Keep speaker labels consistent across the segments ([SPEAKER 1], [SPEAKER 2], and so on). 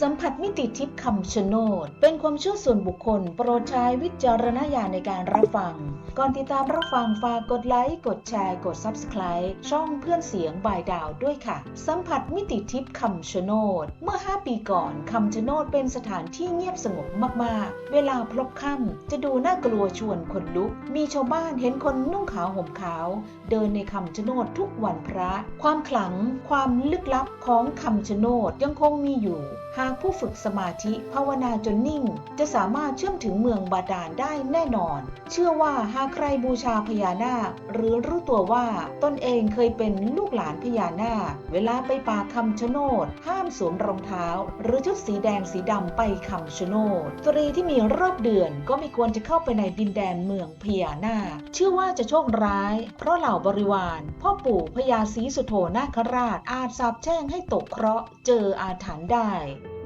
[SPEAKER 1] สัมผัสมิติทิพย์คำชะโนด เป็นความเชื่อส่วนบุคคล โปรดใช้วิจารณญาณในการรับฟัง ก่อนติดตามรับฟังฝากกดไลค์ กดแชร์ กด Subscribe ช่องเพื่อนเสียงบายดาวด้วยค่ะ สัมผัสมิติทิพย์คำชะโนด เมื่อ 5 ปีก่อนคำชะโนดเป็นสถานที่เงียบสงบมากๆ เวลาพลบค่ำจะดูน่ากลัวชวนขนลุก มีชาวบ้านเห็นคนนุ่งขาวห่มขาว เดินในคำชะโนดทุกวันพระ ความขลัง ความลึกลับของคำชะโนดยังคงมีอยู่หากผู้ฝึกสมาธิภาวนาจนนิ่ง จะสามารถเชื่อมถึงเมืองบาดาลได้แน่นอน เชื่อว่าหากใครบูชาพญานาค หรือรู้ตัวว่าตนเองเคยเป็นลูกหลานพญานาค เวลาไปป่าคำชะโนด ห้ามสวมรองเท้า หรือชุดสีแดงสีดำไปคำชะโนดสตรีที่มีรอบเดือนก็ไม่ควรจะเข้าไปในดินแดนเมืองพญานาค เชื่อว่าจะโชคร้าย เพราะเหล่าบริวาร พ่อปู่พญาศรีสุโธนาคราชอาจสาบแช่งให้ตกเคราะห์เจออาถรรพ์ได้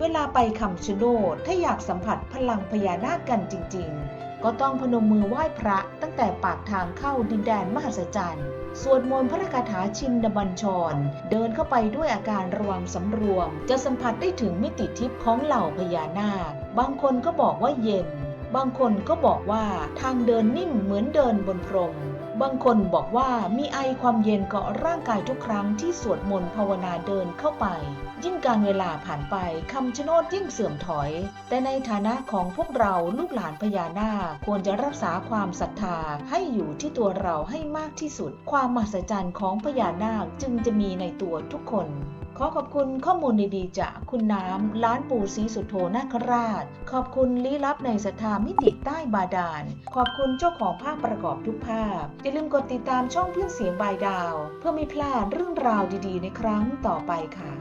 [SPEAKER 1] เวลาไปคำชะโนดถ้าอยากสัมผัสพลังพญานาคกันจริง ๆ ก็ต้องพนมมือไหว้พระตั้งแต่ปากทางเข้าดินแดนมหัศจรรย์ สวดมนต์พระคาถาชินดบัญชร เดินเข้าไปด้วยอาการระวังสำรวม จะสัมผัสได้ถึงมิติทิพย์ของเหล่าพญานาค บางคนก็บอกว่าเย็น บางคนก็บอกว่าทางเดินนิ่มเหมือนเดินบนพรม บางคนบอกว่ามีไอความเย็นเกาะร่างกายทุกครั้งที่สวดมนต์ภาวนาเดินเข้าไป ยิ่งการเวลาผ่านไปคำชะโนดยิ่งเสื่อมถอย แต่ในฐานะของพวกเราลูกหลานพญานาคควรจะรักษาความศรัทธาให้อยู่ที่ตัวเราให้มากที่สุด ความมหัศจรรย์ของพญานาคจึงจะมีในตัวทุกคนขอขอบคุณข้อมูลดีๆจากคุณน้ำล้านปู่ศรีสุโธนาคราช ขอบคุณลี้ลับในศรัทธามิติใต้บาดาล ขอบคุณเจ้าของภาพประกอบทุกภาพ อย่าลืมกดติดตามช่องเพื่อนเสียงบายดาว เพื่อไม่พลาดเรื่องราวดีๆ ในครั้งต่อไปค่ะ